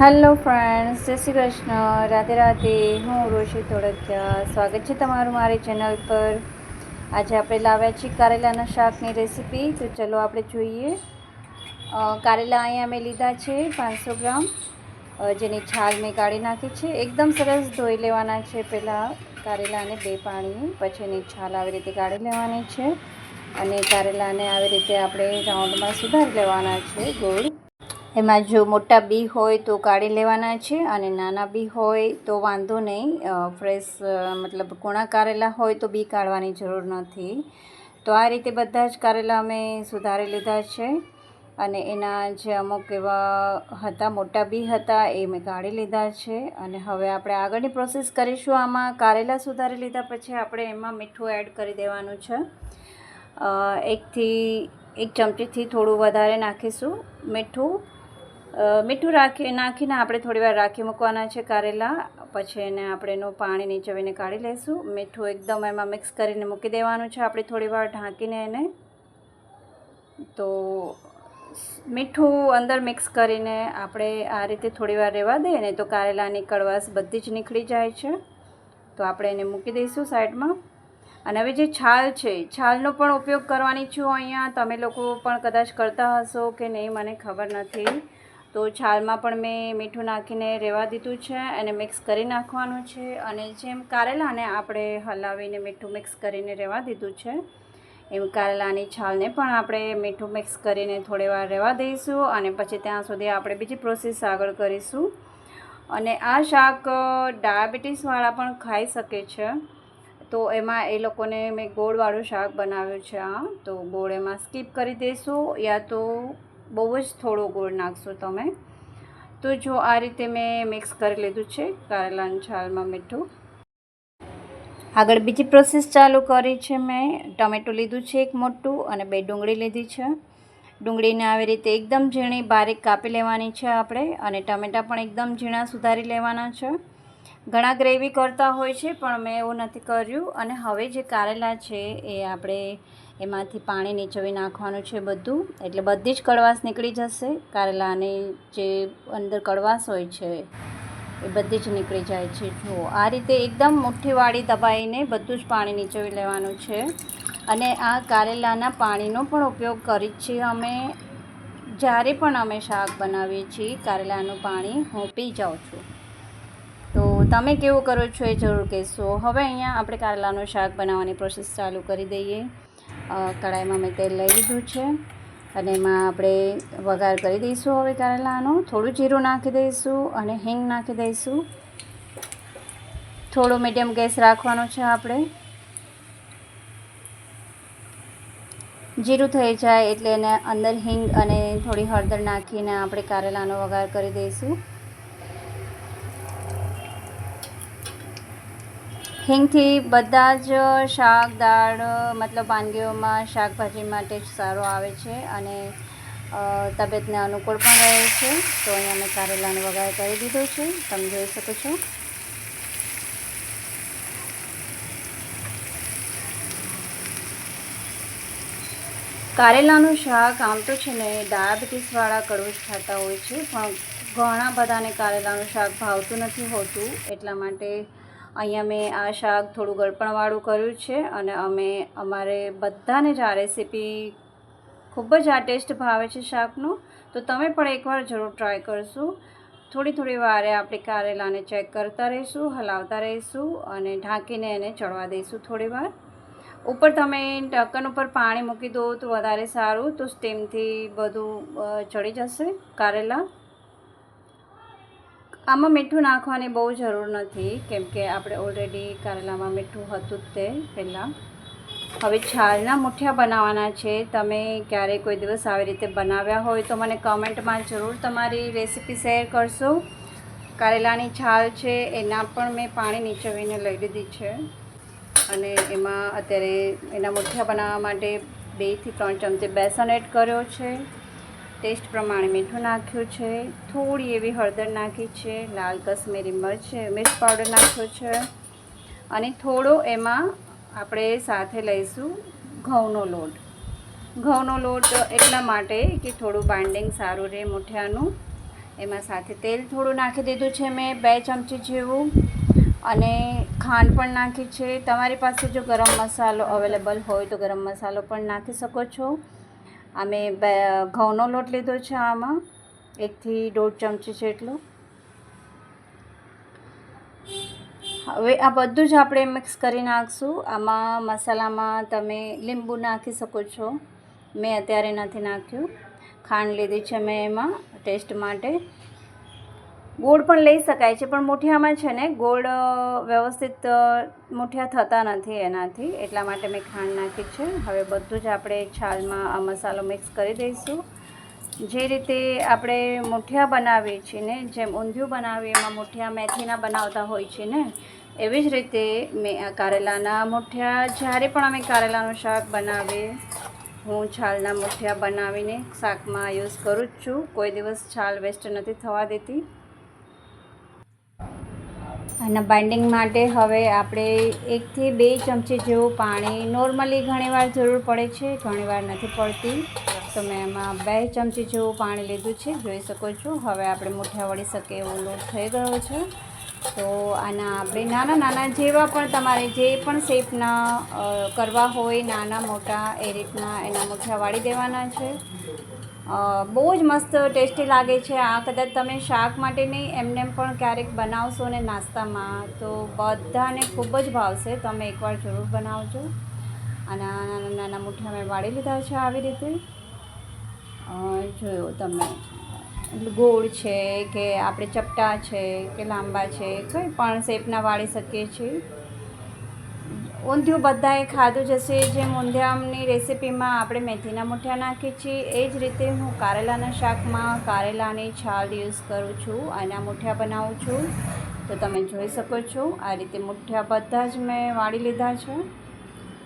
Hello friends જય શ્રી કૃષ્ણ. રાધે રાધે. હું રોશી ધોળકિયા સ્વાગત છે તમારું મારી ચેનલ પર. આજે આપણે લાવ્યા છીએ કારેલાના શાકની રેસીપી તો ચલો આપણે જોઈએ. કારેલા અહીંયા મેં લીધા છે પાંચસો ગ્રામ. જેની છાલ મેં કાઢી નાખી છે. એકદમ સરસ ધોઈ લેવાના છે પહેલાં કારેલાને બે પાણી. પછી એની છાલ આવી રીતે કાઢી લેવાની છે. અને કારેલાને આવી રીતે આપણે રાઉન્ડમાં સુધારી લેવાના છે ગોળ. એમાં જો મોટા બી હોય તો કાઢી લેવાના છે અને નાના બી હોય તો વાંધો નહીં. ફ્રેશ મતલબ કૂણા કારેલા હોય તો બી કાઢવાની જરૂર નથી. તો આ રીતે બધા જ કારેલા અમે સુધારી લીધા છે અને એના જે અમુક એવા હતા, મોટા બી હતા એ મેં કાઢી લીધા છે. અને હવે આપણે આગળની પ્રોસેસ કરીશું. આમાં કારેલા સુધારી લીધા પછી આપણે એમાં મીઠું એડ કરી દેવાનું છે. એકથી, એક ચમચીથી થોડું વધારે નાખીશું મીઠું. મીઠું રાખી, નાખીને આપણે થોડી વાર રાખી મૂકવાના છે કારેલા. પછી એને આપણે એનું પાણી નીચવીને કાઢી લઈશું. મીઠું એકદમ એમાં મિક્સ કરીને મૂકી દેવાનું છે. આપણે થોડી વાર ઢાંકીને એને. તો મીઠું અંદર મિક્સ કરીને આપણે આ રીતે થોડી વાર રહેવા દઈએ ને તો કારેલાની કડવાશ બધી જ નીકળી જાય છે. તો આપણે એને મૂકી દઈશું સાઈડમાં. અને હવે જે છાલ છે, છાલનો પણ ઉપયોગ કરવાની છું અહીંયા. તમે લોકો પણ કદાચ કરતા હશો કે નહીં, મને ખબર નથી. તો છાલમાં પણ મેં મીઠું નાખીને રહેવા દીધું છે અને મિક્સ કરી નાખવાનું છે અને જેમ કારેલાને આપણે હલાવીને મીઠું મિક્સ કરીને રહેવા દીધું છે, એમ કારેલાની છાલને પણ આપણે મીઠું મિક્સ કરીને થોડી વાર રહેવા દઈશું અને પછી ત્યાં સુધી આપણે બીજી પ્રોસેસ આગળ કરીશું. અને આ શાક ડાયાબિટીસવાળા પણ ખાઈ શકે છે. તો એમાં એ લોકોને મેં ગોળવાળું શાક બનાવ્યું છે આ તો ગોળ એમાં સ્કીપ કરી દઈશું, યા તો બહુ જ થોડો ગોળ નાખશો તમે. તો જો આ રીતે મેં મિક્સ કરી લીધું છે કારેલાની છાલમાં મીઠું. આગળ બીજી પ્રોસેસ ચાલુ કરી છે મેં. ટમેટું લીધું છે એક મોટું અને બે ડુંગળી લીધી છે. ડુંગળીને આવી રીતે એકદમ ઝીણી બારીક કાપી લેવાની છે આપણે અને ટમેટાં પણ એકદમ ઝીણા સુધારી લેવાના છે. ઘણા ગ્રેવી કરતા હોય છે, પણ મેં એવું નથી કર્યું અને હવે જે કારેલા છે એ આપણે એમાંથી પાણી નીચવી નાખવાનું છે બધું. એટલે બધી જ કડવાશ નીકળી જશે. કારેલાની જે અંદર કડવાશ હોય છે, એ બધી જ નીકળી જાય છે. જુઓ, આ રીતે એકદમ મુઠ્ઠીવાળી દબાઈને બધું જ પાણી નીચવી લેવાનું છે. અને આ કારેલાના પાણીનો પણ ઉપયોગ કરી છીએ અમે. જ્યારે પણ અમે શાક બનાવીએ છીએ, કારેલાનું પાણી હું પી જાઉં છું. તો તમે કેવું કરો છો એ જરૂર કહેશો. હવે અહીંયા આપણે કારેલાનું શાક બનાવવાની પ્રોસેસ ચાલુ કરી દઈએ. કઢાઈમાં મેં તેલ લઈ લીધું છે. અને એમાં આપણે વઘાર કરી દઈશું હવે કરેલાનો. થોડું જીરું નાખી દઈશું અને હિંગ નાખી દઈશું. થોડો મીડિયમ ગેસ રાખવાનો છે આપણે. જીરું થઈ જાય એટલે એને અંદર હિંગ અને થોડી હળદર નાખીને આપણે કારેલાનો વઘાર કરી દઈશું. હિંગથી બધા જ શાક, દાળ, મતલબ વાનગીઓમાં શાકભાજી માટે જ સારો આવે છે અને તબિયતને અનુકૂળ પણ રહે છે. તો અહીંયા મેં કારેલાનો વઘાર કરી દીધો છે. તમે જોઈ શકો છો. કારેલાનું શાક આમ તો છે ને ડાયાબિટીસવાળા કડવું ખાતા હોય છે, પણ ઘણા બધાને કારેલાનું શાક ભાવતું નથી હોતું, એટલા માટે અહીંયા મેં આ શાક થોડું ગળપણવાળું કર્યું છે અને અમે અમારે બધાને જ આ રેસીપી ખૂબ જ આ ટેસ્ટ ભાવે છે શાકનું. તો તમે પણ એકવાર જરૂર ટ્રાય કરશો. થોડી થોડી વારે આપણે કારેલાને ચેક કરતા રહીશું, હલાવતા રહીશું અને ઢાંકીને એને ચડવા દઈશું થોડી વાર. ઉપર તમે ઢક્કન ઉપર પાણી મૂકી દો તો વધારે સારું, તો સ્ટીમથી બધું ચડી જશે કારેલા. આમાં મીઠું નાખવાની બહુ જરૂર નથી, કેમ કે આપણે ઓલરેડી કારેલામાં મીઠું હતું જ તે પહેલાં. હવે છાલના મુઠિયા બનાવવાના છે, તમે ક્યારેય કોઈ દિવસ આવી રીતે બનાવ્યા હોય તો મને કમેન્ટમાં જરૂર તમારી રેસીપી શેર કરશો. કારેલાની છાલ છે, એના પણ મેં પાણી નીચવીને લઈ લીધી છે. અને એમાં અત્યારે એના મુઠિયા બનાવવા માટે બેથી ત્રણ ચમચી બેસન એડ કર્યો છે. ટેસ્ટ પ્રમાણે મીઠું નાખ્યું છે, થોડી એવી હળદર નાખી છે, લાલ કશ્મીરી મરચ મિર્ચ પાવડર નાખ્યો છે અને થોડો એમાં આપણે સાથે લઈશું ઘઉંનો લોટ. ઘઉંનો લોટ એટલા માટે કે થોડું બાઇન્ડિંગ સારું રહે મૂઠિયાનું. એમાં સાથે તેલ થોડું નાખી દીધું છે મેં, બે ચમચી જેવું. અને ખાંડ પણ નાખી છે. તમારી પાસે જો ગરમ મસાલો અવેલેબલ હોય તો ગરમ મસાલો પણ નાખી શકો છો. અમે બે, ઘઉંનો લોટ લીધો છે આમાં. એકથી દોઢ ચમચી જેટલો. હવે આ બધું જ આપણે મિક્સ કરી નાખશું. આમાં મસાલામાં તમે લીંબુ નાખી શકો છો. મેં અત્યારે નથી નાખ્યું. ખાંડ લીધી છે મેં એમાં, ટેસ્ટ માટે. ગોળ પણ લઈ શકાય છે, પણ મોઠિયામાં છે ને ગોળ વ્યવસ્થિત મોઠિયા થતા નથી એનાથી, એટલા માટે મેં ખાંડ નાખી છે. હવે બધું જ આપણે છાલમાં આ મસાલો મિક્સ કરી દઈશું. જે રીતે આપણે મુઠિયા બનાવીએ છીએ ને, જેમ ઊંધિયું બનાવીએ, એમાં મુઠિયા મેથીના બનાવતા હોય છે ને, એવી જ રીતે મેં કારેલાના મુઠિયા જ્યારે પણ અમે કારેલાનું શાક બનાવીએ, હું છાલના મુઠિયા બનાવીને શાકમાં યુઝ કરું જ છું. કોઈ દિવસ છાલ વેસ્ટ નથી થવા દેતી. આના બાઇન્ડિંગ માટે હવે આપણે એકથી બે ચમચી જેવું પાણી નોર્મલી ઘણીવાર જરૂર પડે છે, ઘણીવાર નથી પડતી. તો મેં એમાં બે ચમચી જેવું પાણી લીધું છે, જોઈ શકો છો. હવે આપણે મુઠિયા વળી શકે એવો લોટ થઈ ગયો છે. તો આના આપણે નાના નાના જેવા પણ તમારે જે પણ શેપના કરવા હોય, નાના મોટા એ રીતના એના મુઠિયા વાળી દેવાના છે. બહુ જ મસ્ત ટેસ્ટી લાગે છે. આ કદાચ તમે શાક માટે નહીં, એમને પણ ક્યારેક બનાવશો ને નાસ્તામાં, તો બધાને ખૂબ જ ભાવશે. તમે એકવાર જરૂર બનાવજો. અને નાના નાના મુઠ્ઠા મેં વાળી લીધા છે આવી રીતે. જોયો તમે. ગોળ છે કે આપણે ચપટા છે કે લાંબા છે, કંઈ પણ શેપના વાળી શકીએ છીએ. ઊંધિયું બધાએ ખાધું જશે જેમ ઊંધિયાની રેસીપીમાં આપણે મેથીના મૂઠિયા નાખીએ છીએ, એ જ રીતે હું કારેલાના શાકમાં કારેલાની છાલ યુઝ કરું છું આના મૂઠિયા બનાવું છું. તો તમે જોઈ શકો છો, આ રીતે મૂઠિયા બધા જ મેં વાળી લીધા છે.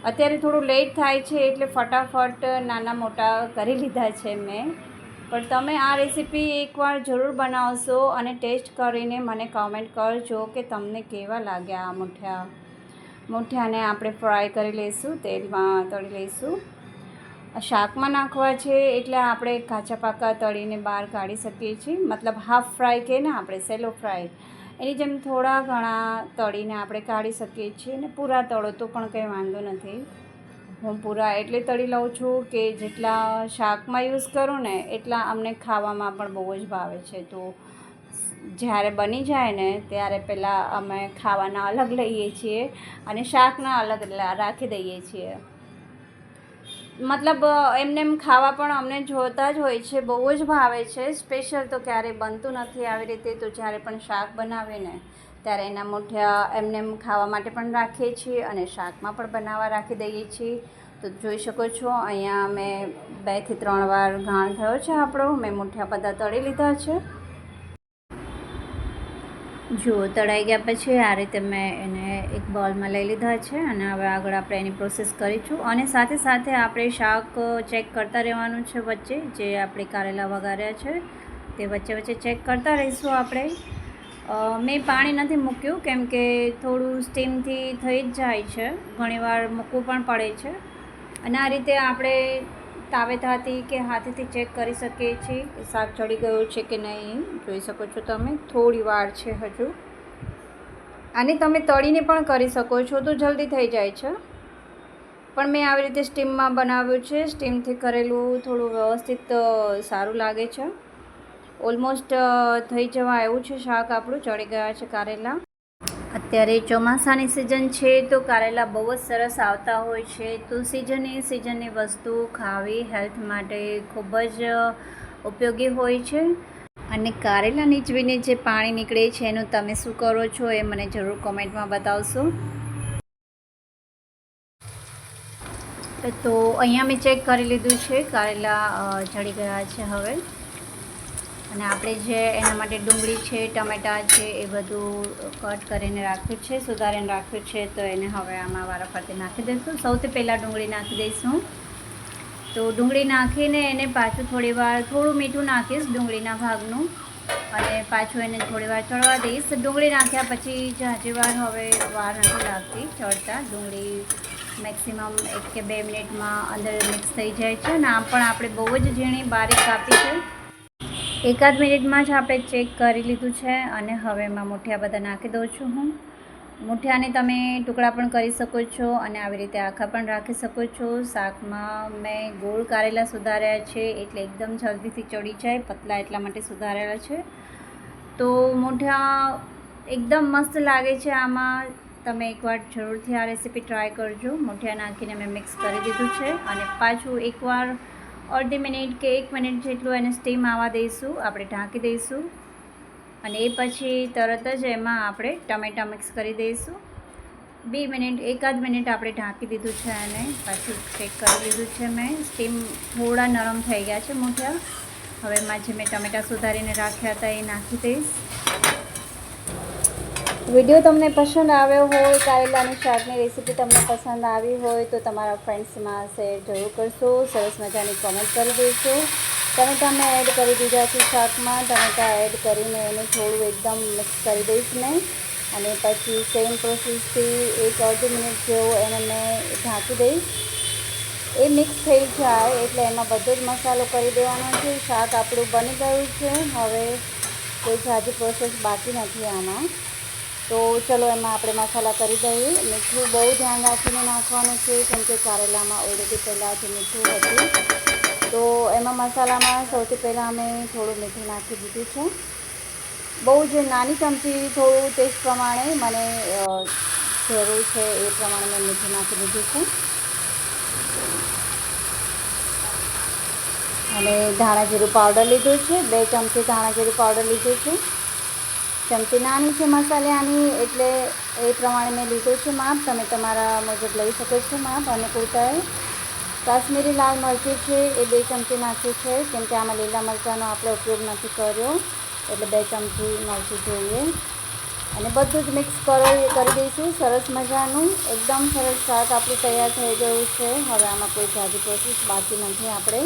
અત્યારે થોડું લેટ થાય છે એટલે ફટાફટ નાના મોટા કરી લીધા છે મેં. પણ તમે આ રેસીપી એકવાર જરૂર બનાવશો અને ટેસ્ટ કરીને મને કમેન્ટ કરજો કે તમને કેવા લાગ્યા આ મુઠિયા મુઠિયાને આપણે ફ્રાય કરી લઈશું, તેલમાં તળી લઈશું. શાકમાં નાખવા છે એટલે આપણે કાચા પાકા તળીને બહાર કાઢી શકીએ છીએ. મતલબ હાફ ફ્રાય કે ને આપણે સેલો ફ્રાય. એની જેમ થોડા ઘણા તળીને આપણે કાઢી શકીએ છીએ અને પૂરા તળો તો પણ કંઈ વાંધો નથી. હું પૂરા એટલે તળી લઉં છું કે જેટલા શાકમાં યુઝ કરું ને એટલા અમને ખાવામાં પણ બહુ જ ભાવે છે. તો જ્યારે બની જાય ને, ત્યારે પહેલાં અમે ખાવાના અલગ લઈએ છીએ અને શાકના અલગ રાખી દઈએ છીએ. મતલબ, એમને એમ ખાવા પણ અમને જોતા જ હોય છે, બહુ જ ભાવે છે. સ્પેશિયલ તો ક્યારેય બનતું નથી આવી રીતે, તો જ્યારે પણ શાક બનાવે ને, ત્યારે એના મુઠિયા એમને એમ ખાવા માટે પણ રાખીએ છીએ અને શાકમાં પણ બનાવવા રાખી દઈએ છીએ. તો જોઈ શકો છો, અહીંયા મેં બેથી ત્રણ વાર ઘાણ થયો છે આપણો. મેં મુઠિયા બધા તળી લીધા છે. જુઓ તળાઈ ગયા પછી આ રીતે મેં એને એક બોલમાં લઈ લીધા છે અને હવે આગળ આપણે એની પ્રોસેસ કરીશું. અને સાથે સાથે આપણે શાક ચેક કરતા રહેવાનું છે વચ્ચે, જે આપણે કારેલા વઘાર્યા છે, તે વચ્ચે વચ્ચે ચેક કરતા રહીશું આપણે. મેં પાણી નથી મૂક્યું, કેમ કે થોડું સ્ટીમથી થઈ જ જાય છે. ઘણીવાર મૂકવું પણ પડે છે. અને આ રીતે આપણે તાવેતાથી કે હાથેથી ચેક કરી શકીએ છીએ? શાક ચડી ગયું છે કે નહીં? જોઈ શકો છો તમે. થોડી વાર છે હજુ. આને તમે તળીને પણ કરી શકો છો. તો જલ્દી થઈ જાય છે. પણ મેં આવી રીતે સ્ટીમમાં બનાવ્યું છે. સ્ટીમથી કરેલું થોડું વ્યવસ્થિત સારું લાગે છે. ઓલમોસ્ટ થઈ જવા આવ્યું છે શાક આપણું. ચડી ગયા છે કારેલા. અત્યારે ચોમાસાની સિઝન છે તો કારેલા બહુ જ સરસ આવતા હોય છે. તો સિઝને સિઝનની વસ્તુ ખાવી હેલ્થ માટે ખૂબ જ ઉપયોગી હોય છે. અને કારેલા નીચવીને જે પાણી નીકળે છે એનું તમે શું કરો છો એ મને જરૂર કોમેન્ટમાં બતાવશો. તો અહીંયા મેં ચેક કરી લીધું છે. કારેલા ચડી ગયા છે હવે. અને આપણે જે એના માટે ડુંગળી છે, ટમેટા છે, એ બધું કટ કરીને રાખ્યું છે, સુધારીને રાખ્યું છે, તો એને હવે આમાં વારાફરતી નાખી દઈશું. સૌથી પહેલાં ડુંગળી નાખી દઈશું. તો ડુંગળી નાખીને એને પાછું થોડી વાર થોડું મીઠું નાખીશ ડુંગળીના ભાગનું. અને પાછું એને થોડી વાર ચડવા દઈશ. ડુંગળી નાખ્યા પછી જાજી વાર હવે વાર નથી લાગતી ચડતા. ડુંગળી મેક્સિમમ એક કે બે મિનિટમાં અંદર મિક્સ થઈ જાય છે. અને આમ પણ આપણે બહુ જ ઝીણી બારીક કાપી છે. એકાદ મિનિટમાં જ આપણે ચેક કરી લીધું છે અને હવે એમાં મૂઠિયા બધા નાખી દઉં છું હું. મૂઠિયાને તમે ટુકડા પણ કરી શકો છો અને આવી રીતે આખા પણ રાખી શકો છો. શાકમાં મેં ગોળ કારેલા સુધાર્યા છે એટલે એકદમ જલ્દીથી ચડી જાય, પતલા એટલા માટે સુધારેલા છે. તો મૂઠિયા એકદમ મસ્ત લાગે છે આમાં. તમે એકવાર જરૂરથી આ રેસીપી ટ્રાય કરજો. મૂઠિયા નાખીને મેં મિક્સ કરી દીધું છે અને પાછું એકવાર અડધી મિનિટ કે એક મિનિટ જેટલું એને સ્ટીમ આવવા દઈશું, આપણે ઢાંકી દઈશું. અને એ પછી તરત જ એમાં આપણે ટમેટાં મિક્સ કરી દઈશું. બે મિનિટ એકાદ મિનિટ આપણે ઢાંકી દીધું છે અને પાછું ચેક કરી લીધું છે મેં. સ્ટીમ થોડા નરમ થઈ ગયા છે મુઠિયા. હવે એમાં જે મેં ટમેટાં સુધારીને રાખ્યા હતા એ નાખી દઈશ. વીડિયો તમને પસંદ આવ્યો હોય, કારેલાની શાકની રેસીપી તમને પસંદ આવી હોય, તો તમારા ફ્રેન્ડ્સમાં શેર જરૂર કરશો. સરસ મજાની કોમેન્ટ કરી દેશો ટમેટા મેં એડ કરી દીધા છે શાકમાં. ટમેટા એડ કરીને એને થોડું એકદમ મિક્સ કરી દઈશ મેં. અને પછી સેમ પ્રોસેસથી એક અડધી મિનિટ જેવો એને મેં ઢાંકી દઈશ. એ મિક્સ થઈ જાય, એટલે એમાં બધો જ મસાલો કરી દેવાનો છે. શાક આપણું બની ગયું છે. હવે કોઈ જાજી પ્રોસેસ બાકી નથી આમાં. તો ચલો એમાં આપણે મસાલા કરી દઈએ. મીઠું બહુ ધ્યાન રાખીને નાખવાનું છે, કેમ કે કારેલામાં ઓલરેડી પહેલાં જે મીઠું હતું. તો એમાં મસાલામાં સૌથી પહેલાં અમે થોડું મીઠું નાખી દીધું છે. બહુ જ નાની ચમચી થોડું ટેસ્ટ પ્રમાણે મને જરૂર છે એ પ્રમાણે મેં મીઠું નાખી દીધું છે. અને ધાણા જીરું પાવડર લીધું છે. બે ચમચી ધાણા જીરું પાવડર લીધું છે. ચમચી નાની છે મસાલાની એટલે એ પ્રમાણે મેં લીધું છે માપ. તમે તમારા મુજબ લઈ શકો છો માપ અને કુર્તાએ કાશ્મીરી લાલ મરચું છે, એ બે ચમચી નાખ્યું છે. કેમ કે આમાં લીલા મરચાંનો આપણે ઉપયોગ નથી કર્યો. એટલે બે ચમચી મરચું જોઈએ. અને બધું જ મિક્સ કરો, એ કરી દઈશું. સરસ મજાનું. એકદમ સરસ શાક આપણું તૈયાર થઈ ગયું છે. હવે આમાં કોઈ જાજી પ્રોસેસ બાકી નથી આપણે.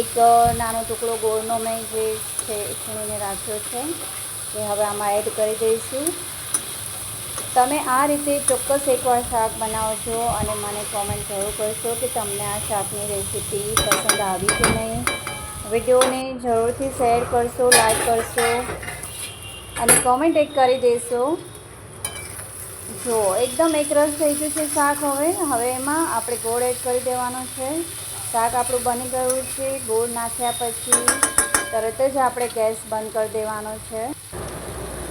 એક નાનો ટુકડો ગોળનો મેં જે છે છીણીને રાખ્યો છે. એ હવે આમાં એડ કરી દઈશું. તમે આ રીતે ચોક્કસ એકવાર શાક બનાવજો અને મને કોમેન્ટ જરૂર કરશો કે તમને આ શાકની રેસીપી પસંદ આવી કે નહીં. વિડીયોને જરૂરથી શેર કરશો લાઈક કરશો અને કોમેન્ટ એક કરી દેશો. જો, એકદમ એક રસ થઈ ગયું છે શાક હવે. હવે એમાં આપણે ગોળ એડ કરી દેવાનો છે. શાક આપણું બની ગયું છે. ગોળ નાખ્યા પછી તરત જ આપણે ગેસ બંધ કરી દેવાનો છે.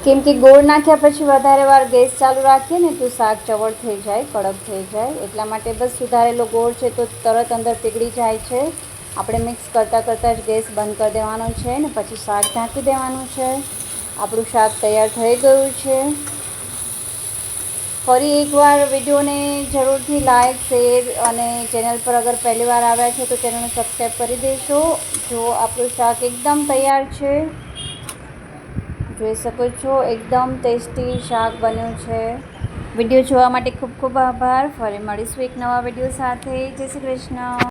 કેમ કે ગોળ નાખ્યા પછી વધારે વાર ગેસ ચાલુ રાખીએ ને તો શાક ચવળ થઈ જાય, કડક થઈ જાય. એટલા માટે બસ સુધારેલો ગોળ છે તો તરત અંદર પીગળી જાય છે. આપણે મિક્સ કરતાં કરતાં જ ગેસ બંધ કરી દેવાનો છે ને પછી શાક ઢાંકી દેવાનું છે. આપણું શાક તૈયાર થઈ ગયું છે. ફરી એકવાર વિડીયોને જરૂરથી લાઇક શેર અને ચેનલ પર અગર પહેલીવાર આવ્યા છે તો ચેનલને સબસ્ક્રાઈબ કરી દેશો. જો આપણું શાક એકદમ તૈયાર છે, જોઈ શકો છો, એકદમ ટેસ્ટી શાક બન્યું છે. વીડિયો જોવા માટે ખૂબ ખૂબ આભાર. ફરી મળીશું એક નવા વીડિયો સાથે. જય શ્રી કૃષ્ણ.